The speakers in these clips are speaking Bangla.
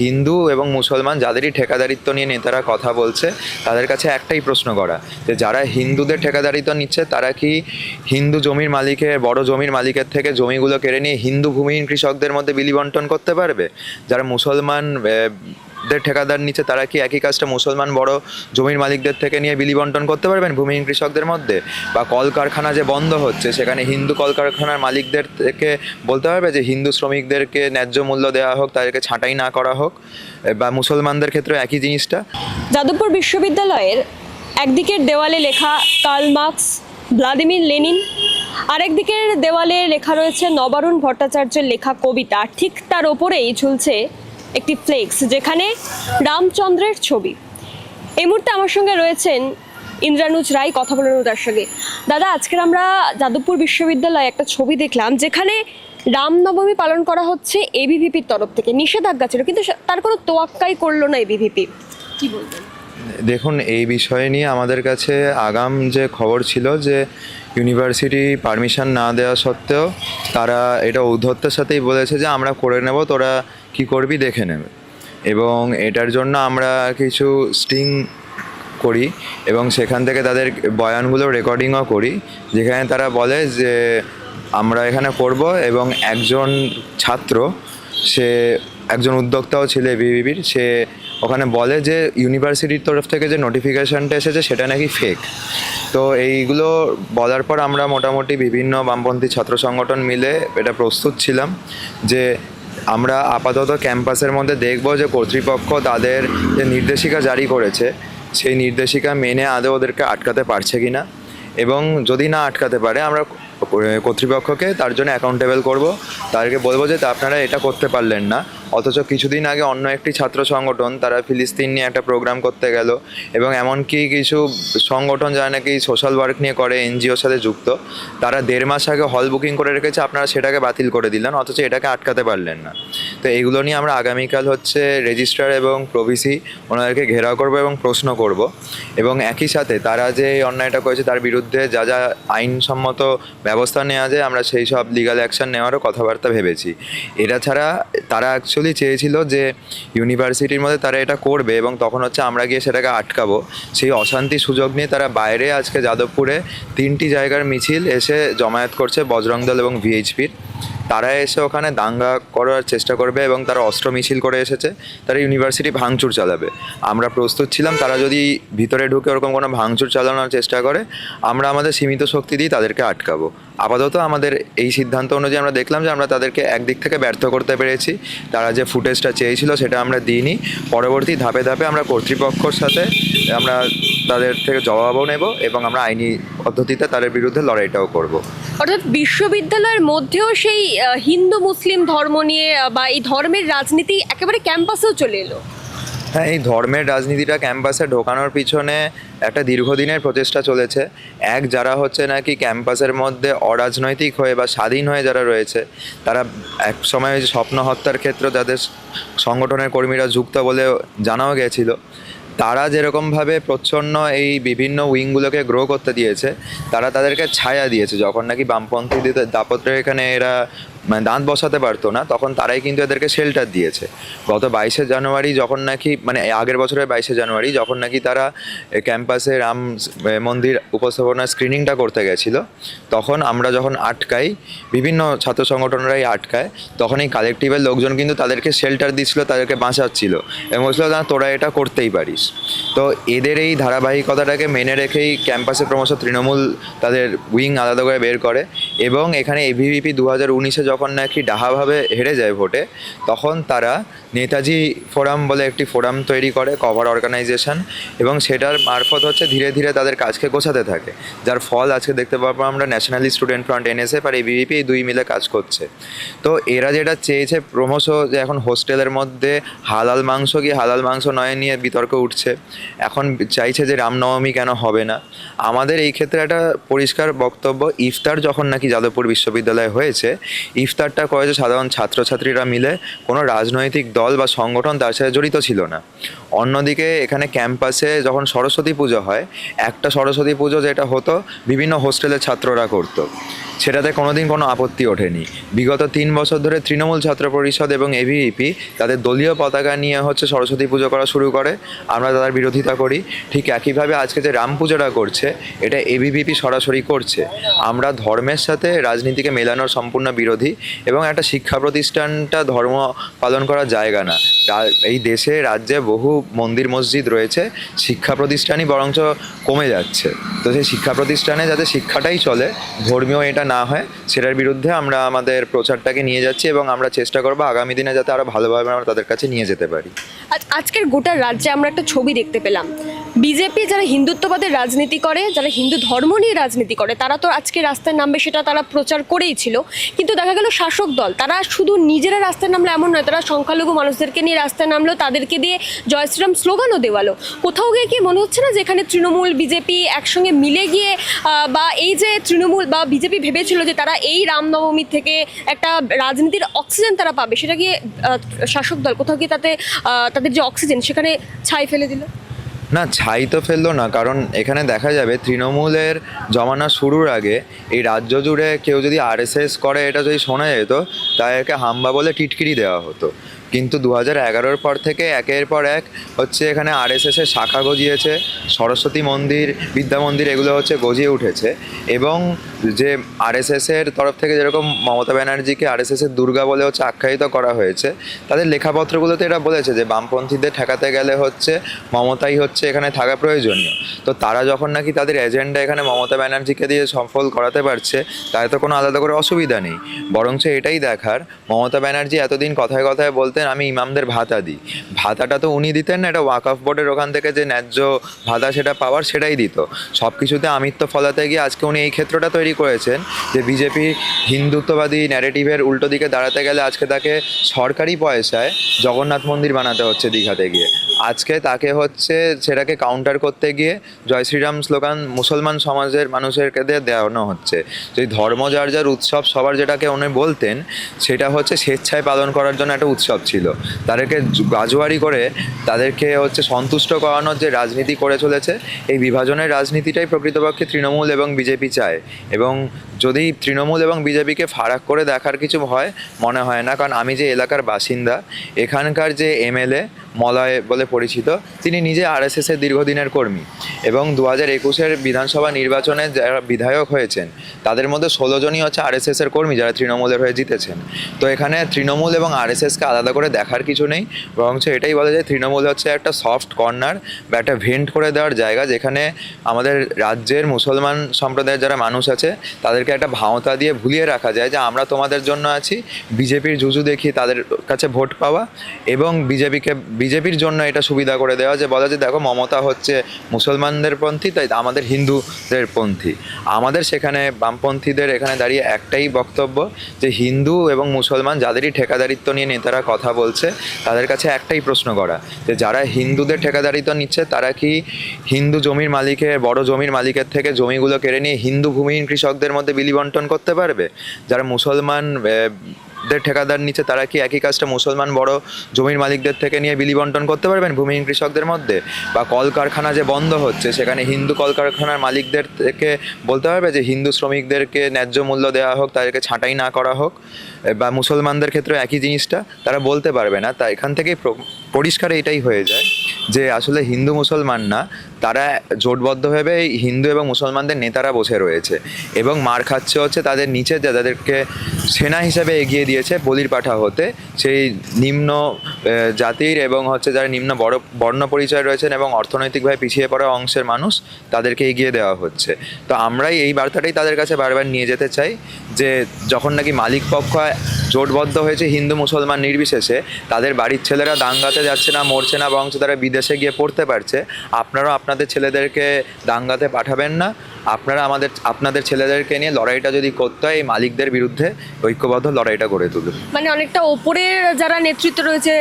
হিন্দু এবং মুসলমান যাদেরই ঠেকাদারিত্ব নিয়ে নেতারা কথা বলছে, তাদের কাছে একটাই প্রশ্ন করা, যে যারা হিন্দুদের ঠেকাদারিত্ব নিচ্ছে, তারা কি হিন্দু জমির মালিকের, বড় জমির মালিকের থেকে জমিগুলো কেড়ে নিয়ে হিন্দু ভূমিহীন কৃষকদের মধ্যে বিলি বন্টন করতে পারবে? যারা মুসলমান দের ঠিকাদার নিচ্ছে তারা কি একই কাজটা মুসলমান বড় জমির মালিকদের থেকে নিয়ে বিলি বন্টন করতে পারবেন ভূমিহীন কৃষকদের মধ্যে? বা কলকারখানা যে বন্ধ হচ্ছে, সেখানে হিন্দু কলকারখানার মালিকদের থেকে বলতে পারবে যে হিন্দু শ্রমিকদেরকে ন্যায্য মূল্য দেওয়া হোক, তাদেরকে ছাঁটাই না করা হোক? বা মুসলমানদের ক্ষেত্রে একই জিনিসটা? যাদবপুর বিশ্ববিদ্যালয়ের একদিকের দেওয়ালে লেখা কার্ল মার্কস, ভ্লাদিমির লেনিন, আরেকদিকের দেওয়ালে লেখা রয়েছে নবারুণ ভট্টাচার্যের লেখা কবিতা। ঠিক তার ওপরেই ঝুলছে একটি ফ্লেক্স যেখানে রামচন্দ্রের ছবি। এই মুহূর্তে আমার সঙ্গে রয়েছেন ইন্দ্রানুজ রায়, কথা বললেন তার সঙ্গে। দাদা, আজকের আমরা যাদবপুর বিশ্ববিদ্যালয়ে একটা ছবি দেখলাম, যেখানে রামনবমী পালন করা হচ্ছে এবিভিপির তরফ থেকে। নিষেধাজ্ঞা ছিল, কিন্তু তার কোনো তোয়াক্কাই করল না এবিভিপি কি বলবেন? দেখুন, এই বিষয় নিয়ে আমাদের কাছে আগাম যে খবর ছিল যে ইউনিভার্সিটি পারমিশন না দেওয়া সত্ত্বেও তারা এটা ঔদ্ধত্যের সাথেই বলেছে যে আমরা করে নেব, তোরা কি করবি দেখে নেবে এবং এটার জন্য আমরা কিছু স্টিং করি এবং সেখান থেকে তাদের বয়ানগুলো রেকর্ডিংও করি, যেখানে তারা বলে যে আমরা এখানে করব এবং একজন ছাত্র, সে একজন উদ্যোক্তাও ছিল বিবিবির, সে ওখানে বলে যে ইউনিভার্সিটির তরফ থেকে যে নোটিফিকেশানটা এসেছে সেটা নাকি ফেক তো এইগুলো বলার পর আমরা মোটামুটি বিভিন্ন বামপন্থী ছাত্র সংগঠন মিলে এটা প্রস্তুত ছিলাম যে আমরা আপাতত ক্যাম্পাসের মধ্যে দেখব যে কর্তৃপক্ষ তাদের যে নির্দেশিকা জারি করেছে, সেই নির্দেশিকা মেনে আদৌ ওদেরকে আটকাতে পারছে কি না এবং যদি না আটকাতে পারে, আমরা কর্তৃপক্ষকে তার জন্য অ্যাকাউন্টেবল করব। তাদেরকে বলব যে আপনারা এটা করতে পারলেন না। অথচ কিছুদিন আগে অন্য একটি ছাত্র সংগঠন, তারা ফিলিস্তিন নিয়ে একটা প্রোগ্রাম করতে গেল এবং এমনকি কিছু সংগঠন যারা নাকি সোশ্যাল ওয়ার্ক নিয়ে করে এনজিওর সাথে যুক্ত, তারা দেড় মাস আগে হল বুকিং করে রেখেছে, আপনারা সেটাকে বাতিল করে দিলেন, অথচ এটাকে আটকাতে পারলেন না। তো এইগুলো নিয়ে আমরা আগামীকাল হচ্ছে রেজিস্ট্রার এবং প্রভিসি ওনাদেরকে ঘেরাও করব এবং প্রশ্ন করব। এবং একই সাথে তারা যে অন্যায়টা করেছে, তার বিরুদ্ধে যা যা আইনসম্মত ব্যবস্থা নেওয়া যায়, আমরা সেই সব লিগাল অ্যাকশন নেওয়ারও কথাবার্তা ভেবেছি। এটা ছাড়া তারা অ্যাকচুয়ালি চেয়েছিল যে ইউনিভার্সিটির মধ্যে তারা এটা করবে এবং তখন হচ্ছে আমরা গিয়ে সেটাকে আটকাবো। সেই অশান্তি সুযোগ নিয়ে তারা বাইরে আজকে যাদবপুরে তিনটি জায়গার মিছিল এসে জমায়েত করছে বজরং দল এবং ভিএইচপির তারা এসে ওখানে দাঙ্গা করার চেষ্টা করবে এবং তারা অস্ত্র মিছিল করে এসেছে। তারা ইউনিভার্সিটি ভাঙচুর চালাবে। আমরা প্রস্তুত ছিলাম, তারা যদি ভিতরে ঢুকে ওরকম কোনো ভাঙচুর চালানোর চেষ্টা করে, আমরা আমাদের সীমিত শক্তি দিয়ে তাদেরকে আটকাবো। আপাতত আমাদের এই সিদ্ধান্ত অনুযায়ী আমরা দেখলাম যে আমরা তাদেরকে একদিক থেকে ব্যর্থ করতে পেরেছি। তারা যে ফুটেজটা চেয়েছিল সেটা আমরা দিইনি। পরবর্তী ধাপে ধাপে আমরা কর্তৃপক্ষর সাথে আমরা তাদের থেকে জবাবও নেব এবং আমরা আইনি পদ্ধতিতে তাদের বিরুদ্ধে লড়াইটাও করব। অর্থাৎ বিশ্ববিদ্যালয়ের মধ্যেও সেই হিন্দু মুসলিম ধর্ম নিয়ে, বা এই ধর্মের রাজনীতি একেবারে ক্যাম্পাসেও চলে এলো। হ্যাঁ এই ধর্মের রাজনীতিটা ক্যাম্পাসে ঢোকানোর পিছনে একটা দীর্ঘদিনের প্রচেষ্টা চলেছে। এক যারা হচ্ছে নাকি ক্যাম্পাসের মধ্যে অরাজনৈতিক হয়ে বা স্বাধীন হয়ে যারা রয়েছে, তারা এক সময় ওই স্বপ্ন হত্যার ক্ষেত্রে যাদের সংগঠনের কর্মীরা যুক্ত বলে জানাও গেছিল, তারা যেরকমভাবে প্রচ্ছন্ন এই বিভিন্ন উইংগুলোকে গ্রো করতে দিয়েছে, তারা তাদেরকে ছায়া দিয়েছে। যখন নাকি বামপন্থীদের দাপত্রে এখানে এরা মানে দাঁত বসাতে পারতো না, তখন তারাই কিন্তু এদেরকে শেল্টার দিয়েছে। গত বাইশে জানুয়ারি যখন নাকি মানে আগের বছরের বাইশে জানুয়ারি যখন নাকি তারা ক্যাম্পাসে রাম মন্দির উপস্থাপনার স্ক্রিনিংটা করতে গেছিল, তখন আমরা যখন আটকাই, বিভিন্ন ছাত্র সংগঠনরাই আটকায় তখন এই কালেকটিভের লোকজন কিন্তু তাদেরকে শেল্টার দিচ্ছিল, তাদেরকে বাঁচাচ্ছিল এবং বলছিল, না, তোরা এটা করতেই পারিস। তো এদের এই ধারাবাহিকতাটাকে মেনে রেখেই ক্যাম্পাসে ক্রমশ তৃণমূল তাদের উইং আলাদা করে বের করে। এবং এখানে এভিভিপি দু হাজার উনিশে যখন নাকি ডাহাভাবে হেরে যায় ভোটে, তখন তারা নেতাজি ফোরাম বলে একটি ফোরাম তৈরি করে কভার অর্গানাইজেশন এবং সেটার মারফত হচ্ছে ধীরে ধীরে তাদের কাজকে গোছাতে থাকে। যার ফল আজকে দেখতে পাবো আমরা ন্যাশনালি স্টুডেন্ট ফ্রন্ট এনএসএফ আর এবিভিপি এই দুই মিলে কাজ করছে। তো এরা যেটা চেয়েছে ক্রমশ যে এখন হোস্টেলের মধ্যে হালাল মাংস কি হালাল মাংস নয় নিয়ে বিতর্ক উঠছে। এখন চাইছে যে রামনবমী কেন হবে না। আমাদের এই ক্ষেত্রে একটা পরিষ্কার বক্তব্য, ইফতার যখন নাকি যাদবপুর বিশ্ববিদ্যালয়ে হয়েছে, ইফতারটা করেছে সাধারণ ছাত্রছাত্রীরা মিলে, কোনো রাজনৈতিক দল বা সংগঠন তার সাথে জড়িত ছিল না। অন্যদিকে এখানে ক্যাম্পাসে যখন সরস্বতী পুজো হয়, একটা সরস্বতী পুজো যেটা হতো, বিভিন্ন হোস্টেলের ছাত্ররা করতো। সেটাতে কোনোদিন কোনো আপত্তি ওঠেনি। বিগত তিন বছর ধরে তৃণমূল ছাত্র পরিষদ এবং এবিইপি তাদের দলীয় পতাকা নিয়ে হচ্ছে সরস্বতী পুজো করা শুরু করে, আমরা তাদের বিরোধিতা করি। ঠিক একইভাবে আজকে যে রাম পুজোটা করছে, এটা এবিভিপি সরাসরি করছে। আমরা ধর্মের সাথে রাজনীতিকে মেলানোর সম্পূর্ণ বিরোধী এবং একটা শিক্ষা প্রতিষ্ঠানটা ধর্ম পালন করার জায়গা না। এই দেশে, রাজ্যে বহু মন্দির, মসজিদ রয়েছে, শিক্ষা প্রতিষ্ঠানই বরঞ্চ কমে যাচ্ছে। তো সেই শিক্ষা প্রতিষ্ঠানে যাতে শিক্ষাটাই চলে, ধর্মীয় এটা না হয়, সেটার বিরুদ্ধে আমরা আমাদের প্রচারটাকে নিয়ে যাচ্ছি এবং আমরা চেষ্টা করব আগামী দিনে যাতে আরও ভালোভাবে আমরা তাদের কাছে নিয়ে যেতে পারি। আজকের গোটা রাজ্যে আমরা একটা ছবি দেখতে পেলাম। বিজেপি যারা হিন্দুত্ববাদের রাজনীতি করে, যারা হিন্দু ধর্ম নিয়ে রাজনীতি করে, তারা তো আজকে রাস্তায় নামবে সেটা তারা প্রচার করেই ছিল। কিন্তু দেখা গেল শাসক দল, তারা শুধু নিজেরা রাস্তায় নামলো এমন নয়, তারা সংখ্যালঘু মানুষদেরকে নিয়ে রাস্তায় নামলো, তাদেরকে দিয়ে জয়শ্রীরাম স্লোগানও দেওয়ালো। কোথাও গিয়ে কি মনে হচ্ছে না যে এখানে তৃণমূল, বিজেপি একসঙ্গে মিলে গিয়ে বা এই যে তৃণমূল বা বিজেপি ভেবেছিল যে তারা এই রামনবমী থেকে একটা রাজনীতির অক্সিজেন তারা পাবে, সেটা গিয়ে শাসক দল কোথাও গিয়ে তাতে তাদের যে অক্সিজেন সেখানে ছাই ফেলে দিল? না, ছাই তো ফেলল না, কারণ এখানে দেখা যাবে তৃণমূলের জমানা শুরুর আগে এই রাজ্য জুড়ে কেউ যদি আরএসএস করে, এটা যদি শোনা যেত তাদেরকে হাম্বা বলে টিটকিরি দেওয়া হতো। কিন্তু দু হাজার এগারোর পর থেকে একের পর এক হচ্ছে এখানে আর এস এসের শাখা গজিয়েছে, সরস্বতী মন্দির, বিদ্যা মন্দির, এগুলো হচ্ছে গজিয়ে উঠেছে। এবং যে আরএসএস এর তরফ থেকে যেরকম মমতা ব্যানার্জিকে আরএসএস এর দুর্গা বলে হচ্ছে আখ্যায়িত করা হয়েছে, তাদের লেখাপত্রগুলোতে এটা বলেছে যে বামপন্থীদের ঠেকাতে গেলে হচ্ছে মমতাই হচ্ছে এখানে থাকা প্রয়োজনীয়। তো তারা যখন নাকি তাদের এজেন্ডা এখানে মমতা ব্যানার্জিকে দিয়ে সফল করাতে পারছে তাই তো কোনো আলাদা করে অসুবিধা নেই। বরঞ্চ এটাই দেখার, মমতা ব্যানার্জি এতদিন কথায় কথায় বলতেন, আমি ইমামদের ভাতা দিই। ভাতাটা তো উনি দিতেন না, এটা ওয়াকফ বোর্ডের ওখান থেকে যে ন্যায্য ভাতা সেটা পাওয়ার সেটাই দিত। সব কিছুতে আমিত্ব ফলাতে গিয়ে আজকে উনি এই ক্ষেত্রটা তৈরি করেছেন যে বিজেপি হিন্দুত্ববাদী ন্যারেটিভের উল্টো দিকে দাঁড়াতে গেলে আজকে তাকে সরকারি পয়সায় জগন্নাথ মন্দির বানাতে হচ্ছে দীঘাতে গিয়ে। আজকে তাকে হচ্ছে সেটাকে কাউন্টার করতে গিয়ে জয় শ্রীরাম স্লোগান মুসলমান সমাজের মানুষেরকে দেওয়ানো হচ্ছে। যদি ধর্ম যার যার উৎসব সবার যেটাকে উনি বলতেন, সেটা হচ্ছে স্বেচ্ছায় পালন করার জন্য একটা উৎসব ছিল। তাদেরকে গাজোয়ারি করে তাদেরকে হচ্ছে সন্তুষ্ট করানোর যে রাজনীতি করে চলেছে, এই বিভাজনের রাজনীতিটাই প্রকৃতপক্ষে তৃণমূল এবং বিজেপি চায়। এবং যদি তৃণমূল এবং বিজেপিকে ফারাক করে দেখার কিছু হয় মনে হয় না, কারণ আমি যে এলাকার বাসিন্দা, এখানকার যে এমএলএ, মলয় বলে পরিচিত, তিনি নিজে আরএসএস এর দীর্ঘদিনের কর্মী এবং দু হাজার একুশের বিধানসভা নির্বাচনে যারা বিধায়ক হয়েছেন, তাদের মধ্যে ষোলো জনই হচ্ছে আরএসএস এর কর্মী যারা তৃণমূলের হয়ে জিতেছেন। তো এখানে তৃণমূল এবং আরএসএসকে আলাদা করে দেখার কিছু নেই, বরঞ্চ এটাই বলা যায় তৃণমূল হচ্ছে একটা সফট কর্নার বা একটা ভেন্ট করে দেওয়ার জায়গা, যেখানে আমাদের রাজ্যের মুসলমান সম্প্রদায়ের যারা মানুষ আছে, তাদেরকে একটা ভাওতা দিয়ে ভুলিয়ে রাখা যায় যে আমরা তোমাদের জন্য আছি, বিজেপির জুজু দেখি তাদের কাছে ভোট পাওয়া এবং বিজেপিকে, বিজেপির জন্য এটা সুবিধা করে দেওয়া যে বলা যে দেখো মমতা হচ্ছে মুসলমানদের পন্থী, তাই আমাদের হিন্দুদের পন্থী। আমাদের সেখানে বামপন্থীদের এখানে দাঁড়িয়ে একটাই বক্তব্য যে হিন্দু এবং মুসলমান যাদেরই ঠিকাদারিত্ব নিয়ে নেতারা কথা বলছে, তাদের কাছে একটাই প্রশ্ন করা, যে যারা হিন্দুদের ঠেকাদারিত্ব নিচ্ছে, তারা কি হিন্দু জমির মালিকের, বড় জমির মালিকের থেকে জমিগুলো কেড়ে নিয়ে হিন্দু ভূমিহীন কৃষকদের মধ্যে বিলি বন্টন করতে পারবে? যারা মুসলমান দের ঠিকাদার নিচ্ছে তারা কি একই কাজটা মুসলমান বড় জমির মালিকদের থেকে নিয়ে বিলি বন্টন করতে পারবেন ভূমিহীন কৃষকদের মধ্যে? বা কলকারখানা যে বন্ধ হচ্ছে, সেখানে হিন্দু কলকারখানার মালিকদের থেকে বলতে পারবে যে হিন্দু শ্রমিকদেরকে ন্যায্য মূল্য দেওয়া হোক, তাদেরকে ছাঁটাই না করা হোক বা মুসলমানদের ক্ষেত্রে একই জিনিসটা তারা বলতে পারবে না। তা এখান থেকেই পরিষ্কার এটাই হয়ে যায় যে আসলে হিন্দু মুসলমান না, তারা জোটবদ্ধভাবে হিন্দু এবং মুসলমানদের নেতারা বসে রয়েছে এবং মার খাচ্ছে হচ্ছে তাদের নিচে যাদেরকে সেনা হিসেবে এগিয়ে দিয়েছে বলির পাঠা হতে। সেই নিম্ন জাতির এবং হচ্ছে যারা নিম্ন বড়, বর্ণ পরিচয় রয়েছেন এবং অর্থনৈতিকভাবে পিছিয়ে পড়া অংশের মানুষ, তাদেরকে এগিয়ে দেওয়া হচ্ছে। তো আমরাই এই বার্তাটাই তাদের কাছে বারবার নিয়ে যেতে চাই যে যখন নাকি মালিক পক্ষ জোটবদ্ধ হয়েছে হিন্দু মুসলমান নির্বিশেষে, তাদের বাড়ির ছেলেরা দাঙ্গাতে যাচ্ছে না, মরছে না, বরঞ্চ তারা বিদেশে গিয়ে পড়তে পারছে, আপনারাও আপনাদের ছেলেদেরকে দাঙ্গাতে পাঠাবেন না। আপনারা আমাদের, আপনাদের ছেলেদেরকে নিয়ে লড়াইটা যদি করতে হয়, এই মালিকদের বিরুদ্ধে ঐক্যবদ্ধ লড়াইটা গড়ে তুলুন। মানে অনেকটা ওপরের যারা নেতৃত্ব রয়েছে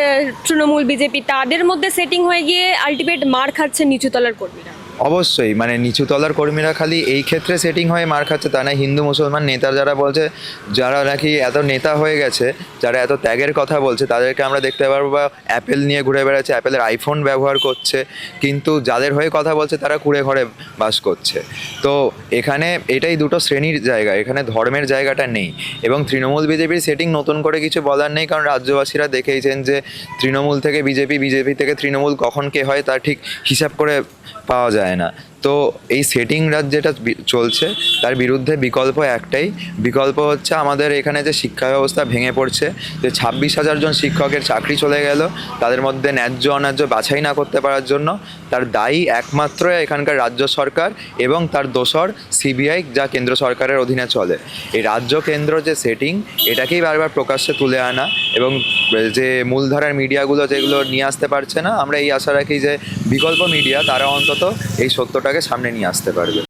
তৃণমূল, বিজেপি, তাদের মধ্যে সেটিং হয়ে গিয়ে আলটিমেট মার খাচ্ছে নিচুতলার কর্মীরা। অবশ্যই মানে নিচু তলার কর্মীরা খালি এই ক্ষেত্রে সেটিং হয়ে, মার খাচ্ছে তা না হিন্দু, মুসলমান নেতা যারা বলছে, যারা নাকি এত নেতা হয়ে গেছে, যারা এত ত্যাগের কথা বলছে, তাদেরকে আমরা দেখতে পারব বা অ্যাপেল নিয়ে ঘুরে বেড়াচ্ছে অ্যাপেলের আইফোন ব্যবহার করছে, কিন্তু যাদের হয়ে কথা বলছে তারা কুড়ে ঘরে বাস করছে। তো এখানে এটাই দুটো শ্রেণির জায়গা, এখানে ধর্মের জায়গাটা নেই এবং তৃণমূল বিজেপির সেটিং নতুন করে কিছু বলার নেই, কারণ রাজ্যবাসীরা দেখেইছেন যে তৃণমূল থেকে বিজেপি বিজেপি থেকে তৃণমূল কখন কে হয় তার ঠিক হিসাব করে পাওয়া যায় না। তো এই সেটিং রাজ যেটা চলছে, তার বিরুদ্ধে বিকল্প একটাই। বিকল্প হচ্ছে আমাদের এখানে যে শিক্ষা ব্যবস্থা ভেঙে পড়ছে, যে ছাব্বিশ হাজার জন শিক্ষকের চাকরি চলে গেল, তাদের মধ্যে ন্যায্য অন্যায্য বাছাই না করতে পারার জন্য, তার দায়ী একমাত্র এখানকার রাজ্য সরকার এবং তার দোসর সিবিআই যা কেন্দ্র সরকারের অধীনে চলে। এই রাজ্য কেন্দ্র যে সেটিং এটাকেই বারবার প্রকাশ্যে তুলে আনা এবং যে মূলধারার মিডিয়াগুলো যেগুলো নিয়ে আসতে পারছে না, আমরা এই আশা রাখি যে বিকল্প মিডিয়া, তারা অন্তত এই সত্যটাকে সামনে নিয়ে আসতে পারবে।